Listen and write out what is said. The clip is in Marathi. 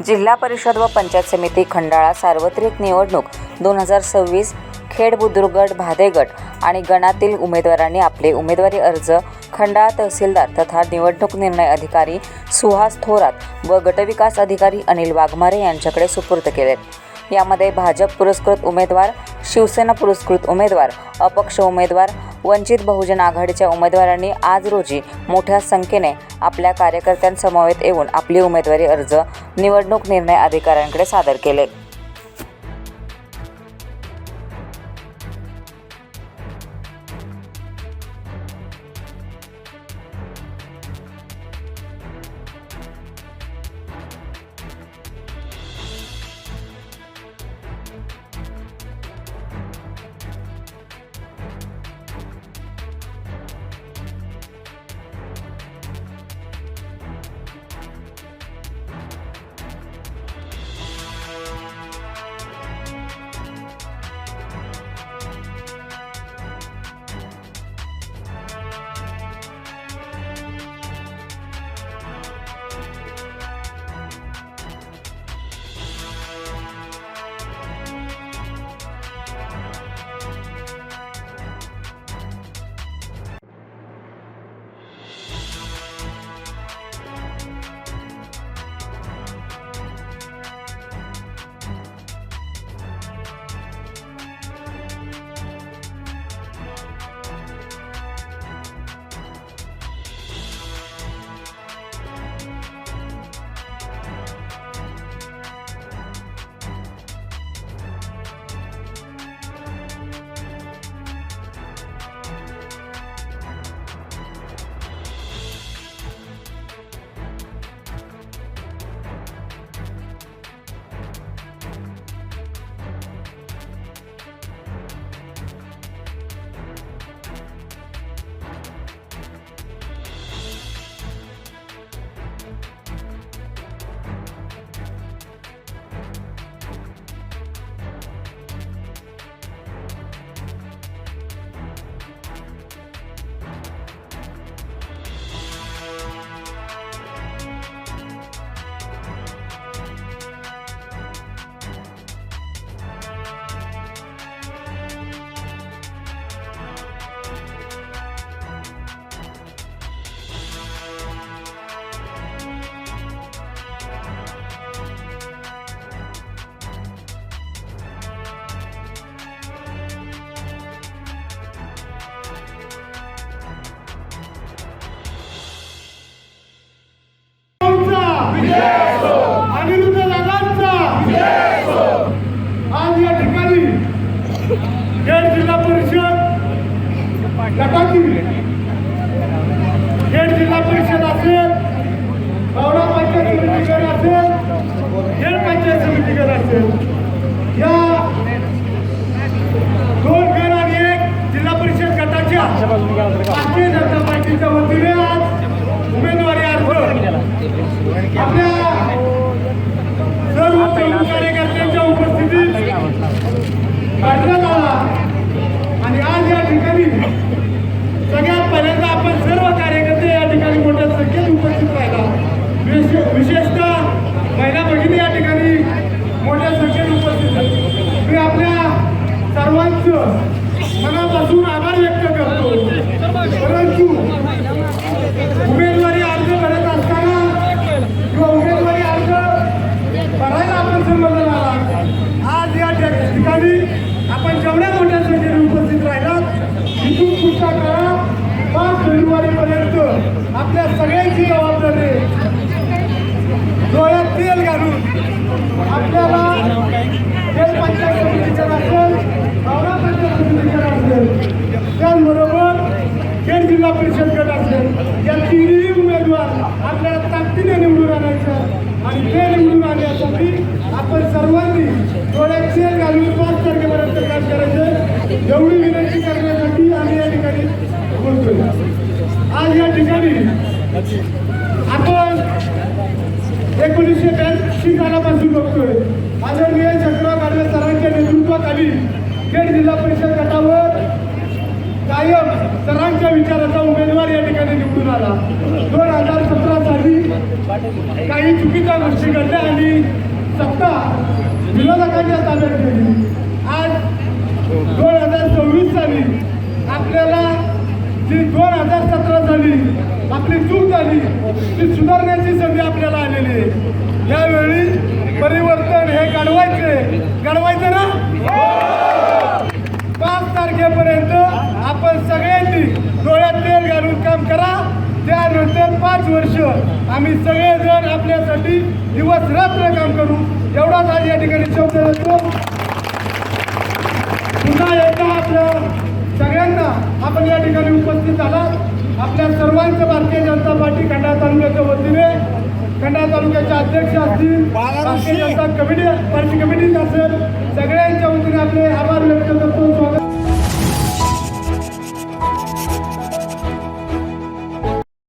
जिल्हा परिषद व पंचायत समिती खंडाळा सार्वत्रिक निवडणूक दोन हजार सव्वीस खेड बुद्रुक आणि गणातील उमेदवारांनी आपले उमेदवारी अर्ज खंडाळा तहसीलदार तथा निवडणूक निर्णय अधिकारी सुहास थोरात व गटविकास अधिकारी अनिल वाघमारे यांच्याकडे सुपूर्द केलेत. यामध्ये भाजप पुरस्कृत उमेदवार शिवसेना पुरस्कृत उमेदवार अपक्ष उमेदवार वंचित बहुजन आघाडीच्या उमेदवारांनी आज रोजी मोठ्या संख्येने आपल्या कार्यकर्त्यांसमवेत येऊन आपली उमेदवारी अर्ज निवडणूक निर्णय अधिकाऱ्यांकडे सादर केले. जिल्हा परिषद गटातील खेड जिल्हा परिषद असेल गावडा पंचायत समितीकडे असेल खेड पंचायत समितीकडे असेल. या दोन गण आणि एक जिल्हा परिषद गटाच्या भारतीय जनता पार्टीच्या वतीने आज उमेदवारी अर्ज आपल्या सर्व तरुण कार्यकर्त्यांच्या उपस्थितीत काढण्यात आला. आज सगळ्यात पहिल्यांदा आपण सर्व कार्यकर्ते या ठिकाणी मोठ्या संख्येत उपस्थित राहिला विशे- विशेषतः महिला भगिनी या ठिकाणी मोठ्या संख्येत उपस्थित आहेत मी आपल्या सर्वांचं मनापासून आभार व्यक्त करतो परंतु उमेदवारी अर्ज करत असताना किंवा उमेदवारी अर्ज भरायला आपण संबंध आला आज या ठि- ठिकाणी आपण जेवढ्या मोठ्या संख्येने उपस्थित राहिलात इथून पुढचा काळा पाच फेब्रुवारीपर्यंत आपल्या सगळ्यांची जबाबदारी आहे. डोळ्यात तेल घालून आपल्याला खेळ पंचायत समितीकडे असेल गावडा पंचायत समितीकडे असेल त्याचबरोबर खेड जिल्हा परिषद गट असेल या तिन्ही उमेदवार आपल्याला ताकदीने निवडून आणायचं आणि ते निवडून आणण्यासाठी आपण सर्वांनी डोळ्यात तेल घालून पाच तारखेपर्यंत काम करायचं. एवढी विनंती करण्यासाठी आम्ही या ठिकाणी बोलतोय. आज या ठिकाणी आपण एकोणीसशे ब्याऐंशी सालापासून बघतोय. आदरणीय चंद्रराव गाडवे सरांच्या नेतृत्वाखाली खेड जिल्हा परिषद गटावर कायम सरांच्या विचाराचा उमेदवार या ठिकाणी निवडून आला. दोन हजार सतरा काही चुकीच्या गोष्टी घडल्या आणि सत्ता विरोधकांच्या ताब्यात गेली आज दोन हजार चोवीस साली आपल्याला जी दोन हजार सतरा साली आपली चूक झाली ती सुधारण्याची संधी आपल्याला आलेली आहे. यावेळी परिवर्तन हे घडवायचे घडवायचं ना? पाच तारखेपर्यंत आपण सगळ्यांनी डोळ्यात तेल घालून काम करा. त्यानंतर पाच वर्ष आम्ही सगळेजण आपल्यासाठी दिवस रात्र काम करू. एवढाच आज या ठिकाणी शब्द देतो पुन्हा एकदा आपल्या सगळ्यांना आपण या ठिकाणी उपस्थित आलात आपल्या सर्वांचं भारतीय जनता पार्टी खंडाळा तालुक्याच्या वतीने खंडाळा तालुक्याचे अध्यक्ष असतील Bharatiya Janata committee party committee असेल सगळ्यांच्या वतीने आपले आभार